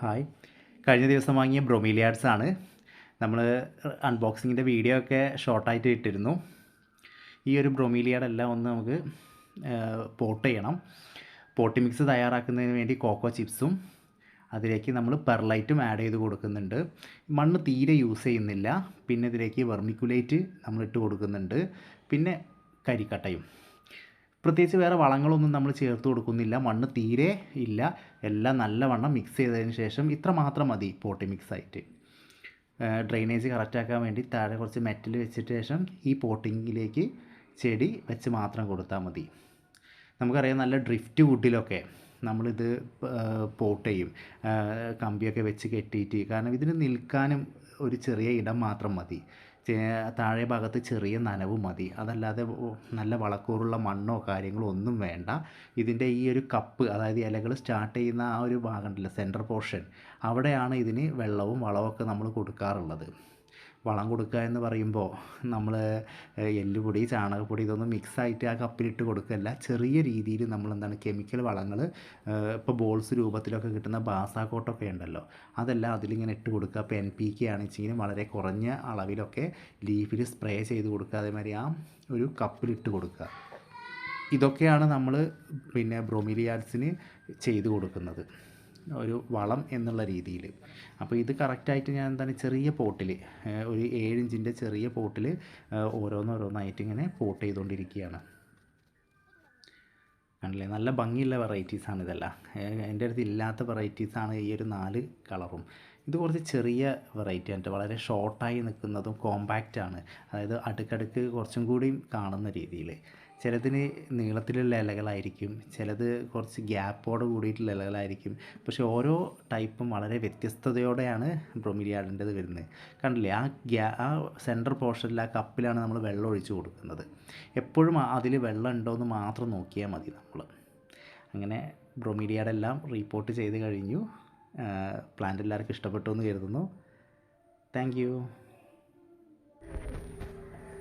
Hi. കഴിഞ്ഞ ദിവസം വാങ്ങിയ ബ്രൊമീലിയാഡ്സ് ആണ്. നമ്മൾ അൺബോക്സിങ്ങിന്റെ വീഡിയോ ഒക്കെ ഷോർട്ടായിട്ട് ഇട്ടിരുന്നു. ഈ ഒരു ബ്രൊമീലിയാഡെല്ലാം ഒന്ന് നമുക്ക് പോട്ട് ചെയ്യണം. പോട്ടി മിക്സ് തയ്യാറാക്കുന്നതിന് വേണ്ടി കോക്കോ ചിപ്സും അതിലേക്ക് നമ്മൾ പെർലൈറ്റും ആഡ് ചെയ്ത് കൊടുക്കുന്നുണ്ട്. മണ്ണ് തീരെ യൂസ് ചെയ്യുന്നില്ല. പിന്നെ ഇതിലേക്ക് വെർമിക്കുലേറ്റ് നമ്മൾ ഇട്ട് കൊടുക്കുന്നുണ്ട്. പിന്നെ കരിക്കട്ടയും. പ്രത്യേകിച്ച് വേറെ വളങ്ങളൊന്നും നമ്മൾ ചേർത്ത് കൊടുക്കുന്നില്ല. മണ്ണ് തീരെ ഇല്ല. എല്ലാം നല്ലവണ്ണം മിക്സ് ചെയ്തതിന് ശേഷം ഇത്ര മാത്രം മതി പോട്ടി മിക്സ് ആയിട്ട്. ഡ്രെയിനേജ് കറക്റ്റാക്കാൻ വേണ്ടി താഴെ കുറച്ച് മെറ്റൽ വെച്ചിട്ട് ശേഷം ഈ പോട്ടിങ്ങിലേക്ക് ചെടി വെച്ച് മാത്രം കൊടുത്താൽ മതി. നമുക്കറിയാം നല്ല ഡ്രിഫ്റ്റ് വുഡിലൊക്കെ നമ്മളിത് പോട്ട് ചെയ്യും. കമ്പിയൊക്കെ വെച്ച് കെട്ടിയിട്ട്. കാരണം ഇതിന് നിൽക്കാനും ഒരു ചെറിയ ഇടം മാത്രം മതി. താഴെ ഭാഗത്ത് ചെറിയ നനവ് മതി. അതല്ലാതെ നല്ല വളക്കൂറുള്ള മണ്ണോ കാര്യങ്ങളോ ഒന്നും വേണ്ട. ഇതിന്റെ ഈ ഒരു കപ്പ് അതായത് ഇലകൾ സ്റ്റാർട്ട് ചെയ്യുന്ന ആ ഒരു ഭാഗം ഉണ്ടല്ലോ സെന്റർ പോർഷൻ അവിടെയാണ് ഇതിന് വെള്ളവും വളവും ഒക്കെ നമ്മൾ കൊടുക്കാറുള്ളത്. വളം കൊടുക്കുക എന്ന് പറയുമ്പോൾ നമ്മൾ എല്ലുപൊടി ചാണകപ്പൊടി ഇതൊന്നും മിക്സായിട്ട് ആ കപ്പിലിട്ട് കൊടുക്കുകയല്ല ചെറിയ രീതിയിൽ നമ്മൾ എന്താണ് കെമിക്കൽ വളങ്ങൾ ഇപ്പോൾ ബോൾസ് രൂപത്തിലൊക്കെ കിട്ടുന്ന ബാസാക്കോട്ടൊക്കെ ഉണ്ടല്ലോ അതെല്ലാം അതിലിങ്ങനെ ഇട്ട് കൊടുക്കുക. അപ്പോൾ എൻ പി കെ ആണെച്ചെങ്കിലും വളരെ കുറഞ്ഞ അളവിലൊക്കെ ലീഫിൽ സ്പ്രേ ചെയ്ത് കൊടുക്കുക. അതേമാതിരി ആ ഒരു കപ്പിലിട്ട് കൊടുക്കുക. ഇതൊക്കെയാണ് നമ്മൾ പിന്നെ ബ്രോമിലിയാഡ്സിന് ചെയ്തു കൊടുക്കുന്നത്. ഒരു വളം എന്നുള്ള രീതിയിൽ. അപ്പോൾ ഇത് കറക്റ്റായിട്ട് ഞാൻ എന്താണ് ചെറിയ പോട്ടിൽ ഒരു ഏഴിഞ്ചിന്റെ ചെറിയ പോട്ടിൽ ഓരോന്നോരോന്നായിട്ട് ഇങ്ങനെ പോട്ട് ചെയ്തുകൊണ്ടിരിക്കുകയാണ്. കണ്ടില്ലേ? നല്ല ഭംഗിയുള്ള വെറൈറ്റീസാണ് ഇതെല്ലാം. എന്റെ അടുത്ത് ഇല്ലാത്ത വെറൈറ്റീസാണ് ഈ ഒരു നാല് കളറും. ഇത് കുറച്ച് ചെറിയ വെറൈറ്റി ആണ് വളരെ ഷോർട്ടായി നിൽക്കുന്നതും കോമ്പാക്റ്റാണ് അതായത് അടുക്കടുക്ക് കുറച്ചും കൂടി കാണുന്ന രീതിയിൽ. ചിലതിന് നീളത്തിലുള്ള ഇലകളായിരിക്കും ചിലത് കുറച്ച് ഗ്യാപ്പോട് കൂടിയിട്ടുള്ള ഇലകളായിരിക്കും. പക്ഷേ ഓരോ ടൈപ്പും വളരെ വ്യത്യസ്തതയോടെയാണ് ബ്രൊമിലിയാഡിന്റെത് വരുന്നത്. കണ്ടില്ലേ? ആ ഗ്യാ ആ സെന്റർ പോർഷനിൽ ആ കപ്പിലാണ് നമ്മൾ വെള്ളം ഒഴിച്ചു കൊടുക്കുന്നത്. എപ്പോഴും അതിൽ വെള്ളം ഉണ്ടോ എന്ന് മാത്രം നോക്കിയാൽ മതി നമ്മൾ. അങ്ങനെ ബ്രൊമീലിയാടെല്ലാം റിപ്പോർട്ട് ചെയ്ത് കഴിഞ്ഞു. പ്ലാന്റ് എല്ലാവർക്കും ഇഷ്ടപ്പെട്ടു എന്ന് കരുതുന്നു. താങ്ക്